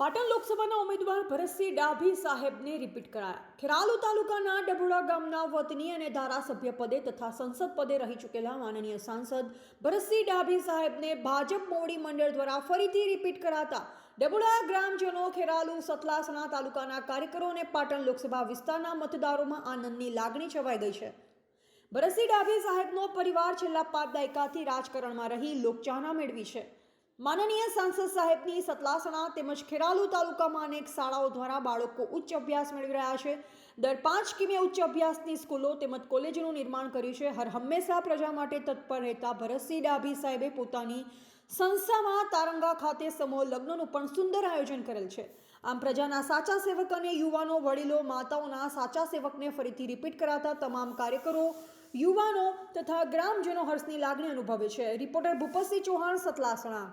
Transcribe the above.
પાટણ લોકસભાના ઉમેદવાર ભરતસિંહ ડાભી સાહેબને રિપીટ કરાયા. ખેરાલુ તાલુકાના ડભોડા ગામના વતની અને ધારાસભ્ય પદે તથા સંસદ પદે રહી ચૂકેલા માનનીય સાંસદ ભરતસિંહ ડાભી સાહેબને ભાજપ મોડી મંડળ દ્વારા ફરીથી રિપીટ કરાતા ડભોડા ગ્રામજનો ખેરાલુ સતલાસણા તાલુકાના કાર્યકરો અને પાટણ લોકસભા વિસ્તારના મતદારોમાં આનંદની લાગણી છવાઈ ગઈ છે. ભરતસિંહ ડાભી સાહેબનો પરિવાર છેલ્લા પાંચ દાયકાથી રાજકારણમાં રહી લોકચાહના મેળવી છે. માનનીય સાંસદ સાહેબની સતલાસણા તેમજ ખેરાલુ તાલુકામાં અનેક શાળાઓ દ્વારા બાળકો ઉચ્ચ અભ્યાસ મેળવી રહ્યા છે. દર પાંચ કિમે ઉચ્ચ અભ્યાસની સ્કૂલો તેમજ કોલેજોનું નિર્માણ કર્યું છે. હર હંમેશા પ્રજા માટે તત્પર રહેતા ભરતસિંહ ડાભી સાહેબે પોતાની સંસ્થામાં તારંગા ખાતે સમૂહ લગ્નનું પણ સુંદર આયોજન કરેલ છે. આમ પ્રજાના સાચા સેવક અને યુવાનો વડીલો, માતાઓના સાચા સેવકને ફરીથી રિપીટ કરાતા તમામ કાર્યકરો, યુવાનો તથા ગ્રામજનો હર્ષની લાગણી અનુભવે છે. રિપોર્ટર ભૂપતસિંહ ચૌહાણ, સતલાસણા.